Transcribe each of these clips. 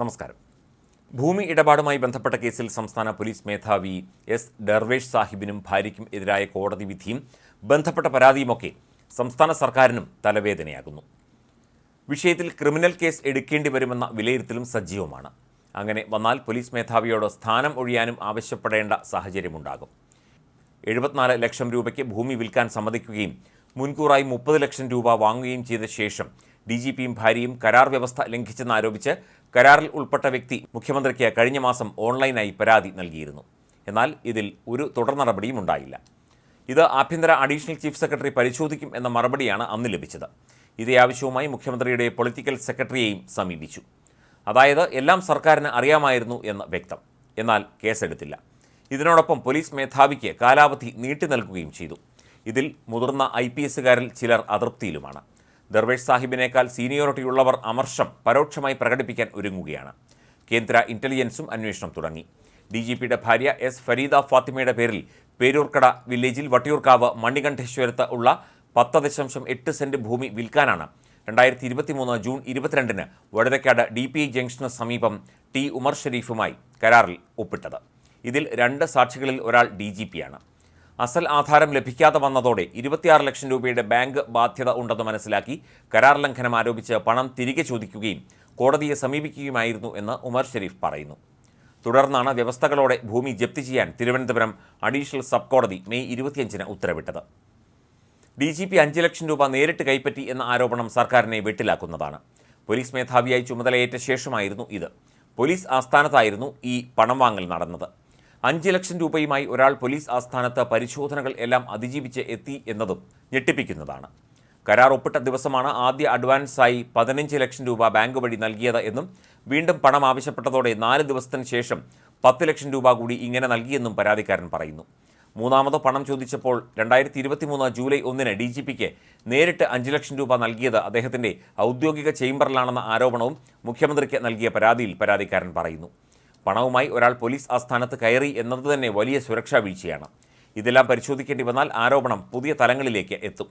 നമസ്കാരം. ഭൂമി ഇടപാടുമായി ബന്ധപ്പെട്ട കേസിൽ സംസ്ഥാന പോലീസ് മേധാവി എസ്. ഡർവേഷ് സാഹിബിനും ഭാര്യയ്ക്കും എതിരായ കോടതി വിധിയും ബന്ധപ്പെട്ട പരാതിയുമൊക്കെ സംസ്ഥാന സർക്കാരിനും തലവേദനയാകുന്നു. വിഷയത്തിൽ ക്രിമിനൽ കേസ് എടുക്കേണ്ടി വരുമെന്ന വിലയിരുത്തലും സജീവമാണ്. അങ്ങനെ വന്നാൽ പോലീസ് മേധാവിയോട് സ്ഥാനം ഒഴിയാനും ആവശ്യപ്പെടേണ്ട സാഹചര്യമുണ്ടാകും. എഴുപത്തിനാല് ലക്ഷം രൂപയ്ക്ക് ഭൂമി വിൽക്കാൻ സമ്മതിക്കുകയും മുൻകൂറായി മുപ്പത് ലക്ഷം രൂപ വാങ്ങുകയും ചെയ്ത ശേഷം ഡി ജി പിയും ഭാര്യയും കരാർ വ്യവസ്ഥ ലംഘിച്ചെന്നാരോപിച്ച് കരാറിൽ ഉൾപ്പെട്ട വ്യക്തി മുഖ്യമന്ത്രിക്ക് കഴിഞ്ഞ മാസം ഓൺലൈനായി പരാതി നൽകിയിരുന്നു. എന്നാൽ ഇതിൽ ഒരു തുടർ നടപടിയും ഉണ്ടായില്ല. ഇത് ആഭ്യന്തര അഡീഷണൽ ചീഫ് സെക്രട്ടറി പരിശോധിക്കും എന്ന മറുപടിയാണ് അന്ന് ലഭിച്ചത്. ഇതേ ആവശ്യവുമായി മുഖ്യമന്ത്രിയുടെ പൊളിറ്റിക്കൽ സെക്രട്ടറിയെയും സമീപിച്ചു. അതായത് എല്ലാം സർക്കാരിന് അറിയാമായിരുന്നു എന്ന് വ്യക്തം. എന്നാൽ കേസെടുത്തില്ല. ഇതിനോടൊപ്പം പോലീസ് മേധാവിക്ക് കാലാവധി നീട്ടി നൽകുകയും ചെയ്തു. ഇതിൽ മുതിർന്ന ഐ പി എസുകാരിൽ ചിലർ അതൃപ്തിയിലുമാണ്. ദർവേഷ് സാഹിബിനേക്കാൾ സീനിയോറിറ്റിയുള്ളവർ അമർഷം പരോക്ഷമായി പ്രകടിപ്പിക്കാൻ ഒരുങ്ങുകയാണ്. കേന്ദ്ര ഇന്റലിജൻസും അന്വേഷണം തുടങ്ങി. ഡി ജി പിയുടെ ഭാര്യ എസ് ഫരീദ ഫാത്തിമയുടെ പേരിൽ പേരൂർക്കട വില്ലേജിൽ വട്ടിയൂർക്കാവ് മണികണ്ഠേശ്വരത്ത് ഉള്ള പത്ത് ദശാംശം എട്ട് സെന്റ് ഭൂമി വിൽക്കാനാണ്. രണ്ടായിരത്തി ഇരുപത്തി മൂന്ന് ജൂൺ ഇരുപത്തിരണ്ടിന് വടതക്കാട് ഡി പി ജംഗ്ഷന് സമീപം ടി ഉമർ ഷെരീഫുമായി കരാറിൽ ഒപ്പിട്ടത്. ഇതിൽ രണ്ട് സാക്ഷികളിൽ ഒരാൾ ഡി ജി പിയാണ് അസൽ ആധാരം ലഭിക്കാതെ വന്നതോടെ ഇരുപത്തിയാറ് ലക്ഷം രൂപയുടെ ബാങ്ക് ബാധ്യത ഉണ്ടെന്ന് മനസ്സിലാക്കി കരാർ ലംഘനം ആരോപിച്ച് പണം തിരികെ ചോദിക്കുകയും കോടതിയെ സമീപിക്കുകയുമായിരുന്നു എന്ന് ഉമർ ഷെരീഫ് പറയുന്നു. തുടർന്നാണ് വ്യവസ്ഥകളോടെ ഭൂമി ജപ്തി ചെയ്യാൻ തിരുവനന്തപുരം അഡീഷണൽ സബ് കോടതി മെയ് ഇരുപത്തിയഞ്ചിന് ഉത്തരവിട്ടത്. ഡി ജി പി അഞ്ച് ലക്ഷം രൂപ നേരിട്ട് കൈപ്പറ്റി എന്ന ആരോപണം സർക്കാരിനെ വെട്ടിലാക്കുന്നതാണ്. പോലീസ് മേധാവിയായി ചുമതലയേറ്റ ശേഷമായിരുന്നു ഇത്. പോലീസ് ആസ്ഥാനത്തായിരുന്നു ഈ പണം വാങ്ങൽ നടന്നത്. അഞ്ച് ലക്ഷം രൂപയുമായി ഒരാൾ പോലീസ് ആസ്ഥാനത്ത് പരിശോധനകൾ എല്ലാം അതിജീവിച്ച് എത്തി എന്നതും ഞെട്ടിപ്പിക്കുന്നതാണ്. കരാർ ഒപ്പിട്ട ദിവസമാണ് ആദ്യ അഡ്വാൻസായി പതിനഞ്ച് ലക്ഷം രൂപ ബാങ്ക് വഴി നൽകിയത് എന്നും വീണ്ടും പണം ആവശ്യപ്പെട്ടതോടെ നാല് ദിവസത്തിന് ശേഷം പത്ത് ലക്ഷം രൂപ കൂടി ഇങ്ങനെ നൽകിയെന്നും പരാതിക്കാരൻ പറയുന്നു. മൂന്നാമത് പണം ചോദിച്ചപ്പോൾ രണ്ടായിരത്തി ഇരുപത്തി മൂന്ന് ജൂലൈ ഒന്നിന് ഡി ജി പിക്ക് നേരിട്ട് അഞ്ച് ലക്ഷം രൂപ നൽകിയത് അദ്ദേഹത്തിന്റെ ഔദ്യോഗിക ചേംബറിലാണെന്ന ആരോപണവും മുഖ്യമന്ത്രിക്ക് നൽകിയ പരാതിയിൽ പരാതിക്കാരൻ പറയുന്നു. പണവുമായി ഒരാൾ പോലീസ് ആസ്ഥാനത്ത് കയറി എന്നത് തന്നെ വലിയ സുരക്ഷാ വീഴ്ചയാണ്. ഇതെല്ലാം പരിശോധിക്കേണ്ടി വന്നാൽ ആരോപണം പുതിയ തലങ്ങളിലേക്ക് എത്തും.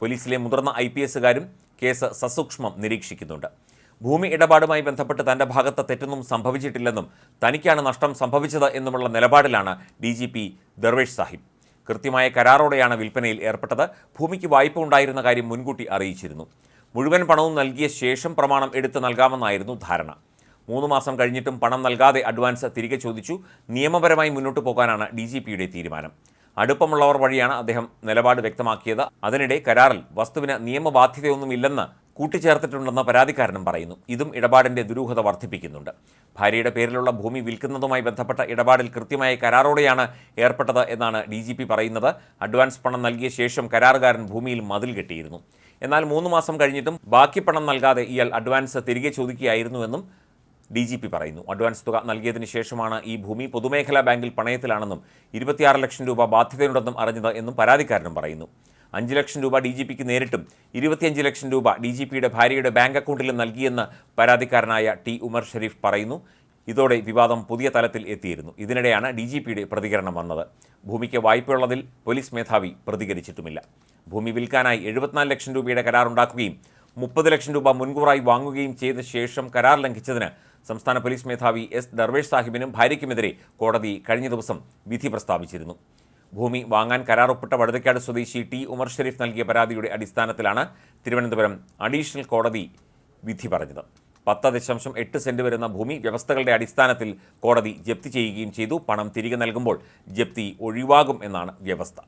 പോലീസിലെ മുതിർന്ന ഐ പി എസുകാരും കേസ് സസൂക്ഷ്മം നിരീക്ഷിക്കുന്നുണ്ട്. ഭൂമി ഇടപാടുമായി ബന്ധപ്പെട്ട് തന്റെ ഭാഗത്ത് തെറ്റൊന്നും സംഭവിച്ചിട്ടില്ലെന്നും തനിക്കാണ് നഷ്ടം സംഭവിച്ചത് എന്നുമുള്ള നിലപാടിലാണ് D G P Darvesh Sahib. കൃത്യമായ കരാറോടെയാണ് വിൽപ്പനയിൽ ഏർപ്പെട്ടത്. ഭൂമിക്ക് വായ്പ ഉണ്ടായിരുന്ന കാര്യം മുൻകൂട്ടി അറിയിച്ചിരുന്നു. മുഴുവൻ പണവും നൽകിയ ശേഷം പ്രമാണം എടുത്തു നൽകാമെന്നായിരുന്നു ധാരണ. മൂന്ന് മാസം കഴിഞ്ഞിട്ടും പണം നൽകാതെ അഡ്വാൻസ് തിരികെ ചോദിച്ചു. നിയമപരമായി മുന്നോട്ട് പോകാനാണ് ഡി ജി പിയുടെ തീരുമാനം. അടുപ്പമുള്ളവർ വഴിയാണ് അദ്ദേഹം നിലപാട് വ്യക്തമാക്കിയത്. അതിനിടെ കരാറിൽ വസ്തുവിന് നിയമബാധ്യതയൊന്നുമില്ലെന്ന് കൂട്ടിച്ചേർത്തിട്ടുണ്ടെന്ന പരാതിക്കാരനും പറയുന്നു. ഇതും ഇടപാടിന്റെ ദുരൂഹത വർദ്ധിപ്പിക്കുന്നുണ്ട്. ഭാര്യയുടെ പേരിലുള്ള ഭൂമി വിൽക്കുന്നതുമായി ബന്ധപ്പെട്ട ഇടപാടിൽ കൃത്യമായ കരാറോടെയാണ് ഏർപ്പെട്ടത് എന്നാണ് ഡി ജി പി പറയുന്നത്. അഡ്വാൻസ് പണം നൽകിയ ശേഷം കരാറുകാരൻ ഭൂമിയിൽ മതിൽ കെട്ടിയിരുന്നു. എന്നാൽ മൂന്ന് മാസം കഴിഞ്ഞിട്ടും ബാക്കി പണം നൽകാതെ ഇയാൾ അഡ്വാൻസ് തിരികെ ചോദിക്കുകയായിരുന്നുവെന്നും ഡി ജി പി പറയുന്നു. അഡ്വാൻസ് തുക നൽകിയതിന് ശേഷമാണ് ഈ ഭൂമി പൊതുമേഖലാ ബാങ്കിൽ പണയത്തിലാണെന്നും ഇരുപത്തിയാറ് ലക്ഷം രൂപ ബാധ്യതയുണ്ടെന്നും അറിഞ്ഞത് എന്നും പരാതിക്കാരനും പറയുന്നു. അഞ്ച് ലക്ഷം രൂപ ഡി ജി പിക്ക് നേരിട്ടും ഇരുപത്തിയഞ്ച് ലക്ഷം രൂപ ഡി ജി പിയുടെ ഭാര്യയുടെ ബാങ്ക് അക്കൗണ്ടിലും നൽകിയെന്ന് പരാതിക്കാരനായ ടി ഉമർ ഷെരീഫ് പറയുന്നു. ഇതോടെ വിവാദം പുതിയ തലത്തിൽ എത്തിയിരുന്നു. ഇതിനിടെയാണ് ഡി ജി പിയുടെ പ്രതികരണം വന്നത്. ഭൂമിക്ക് വായ്പയുള്ളതിൽ പോലീസ് മേധാവി പ്രതികരിച്ചിട്ടുമില്ല. ഭൂമി വിൽക്കാനായി എഴുപത്തിനാല് ലക്ഷം രൂപയുടെ കരാറുണ്ടാക്കുകയും മുപ്പത് ലക്ഷം രൂപ മുൻകൂറായി വാങ്ങുകയും ചെയ്ത ശേഷം കരാർ ലംഘിച്ചതിന് സംസ്ഥാന പോലീസ് മേധാവി എസ് ദർവേഷ് സാഹിബിനും ഭാര്യയ്ക്കുമെതിരെ കോടതി കഴിഞ്ഞ ദിവസം വിധി പ്രസ്താവിച്ചിരുന്നു. ഭൂമി വാങ്ങാൻ കരാറൊപ്പിട്ട വടതക്കാട് സ്വദേശി ടി ഉമർ ഷെരീഫ് നൽകിയ പരാതിയുടെ അടിസ്ഥാനത്തിലാണ് തിരുവനന്തപുരം അഡീഷണൽ കോടതി വിധി പറഞ്ഞത്. പത്ത് ദശാംശം എട്ട് സെന്റ് വരുന്ന ഭൂമി വ്യവസ്ഥകളുടെ അടിസ്ഥാനത്തിൽ കോടതി ജപ്തി ചെയ്യുകയും ചെയ്തു. പണം തിരികെ നൽകുമ്പോൾ ജപ്തി ഒഴിവാകും എന്നാണ് വ്യവസ്ഥ.